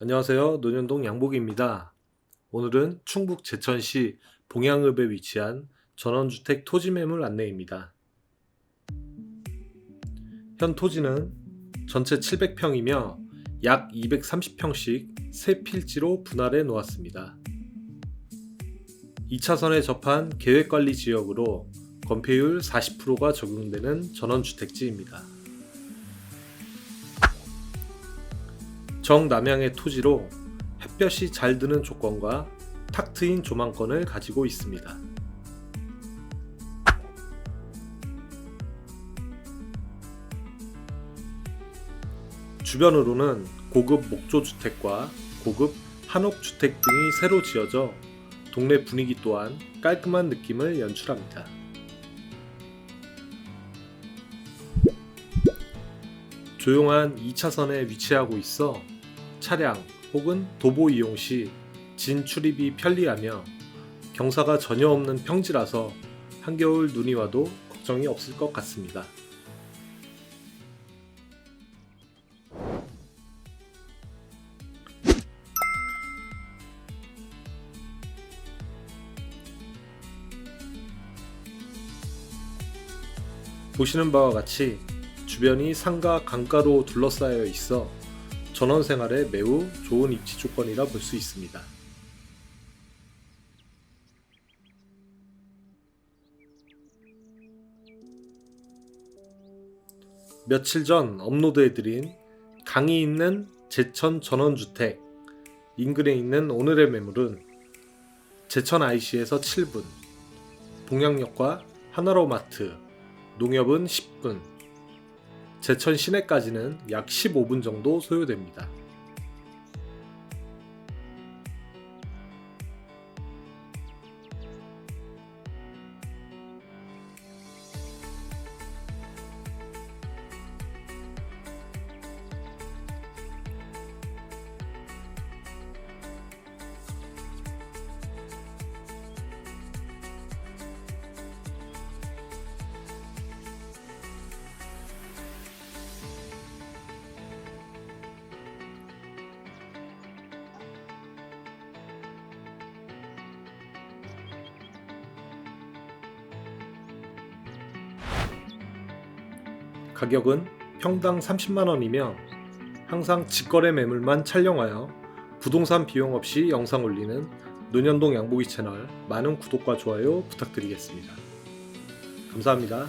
안녕하세요. 논현동 양복입니다. 오늘은 충북 제천시 봉양읍에 위치한 전원주택 토지 매물 안내입니다. 현 토지는 전체 700평이며 약 230평씩 세 필지로 분할해 놓았습니다. 2차선에 접한 계획관리 지역으로 건폐율 40%가 적용되는 전원주택지입니다. 정남향의 토지로 햇볕이 잘 드는 조건과 탁 트인 조망권을 가지고 있습니다. 주변으로는 고급 목조주택과 고급 한옥주택 등이 새로 지어져 동네 분위기 또한 깔끔한 느낌을 연출합니다. 조용한 2차선에 위치하고 있어 차량 혹은 도보 이용 시 진출입이 편리하며 경사가 전혀 없는 평지라서 한겨울 눈이 와도 걱정이 없을 것 같습니다. 보시는 바와 같이 주변이 산과 강가로 둘러싸여 있어 전원 생활에 매우 좋은 입지 조건이라 볼 수 있습니다. 며칠 전 업로드해드린 강이 있는 제천 전원주택 인근에 있는 오늘의 매물은 제천 IC에서 7분, 동양역과 하나로마트, 농협은 10분, 제천 시내까지는 약 15분 정도 소요됩니다. 가격은 평당 30만원이며 항상 직거래 매물만 촬영하여 부동산 비용 없이 영상 올리는 논현동 양보기 채널 많은 구독과 좋아요 부탁드리겠습니다. 감사합니다.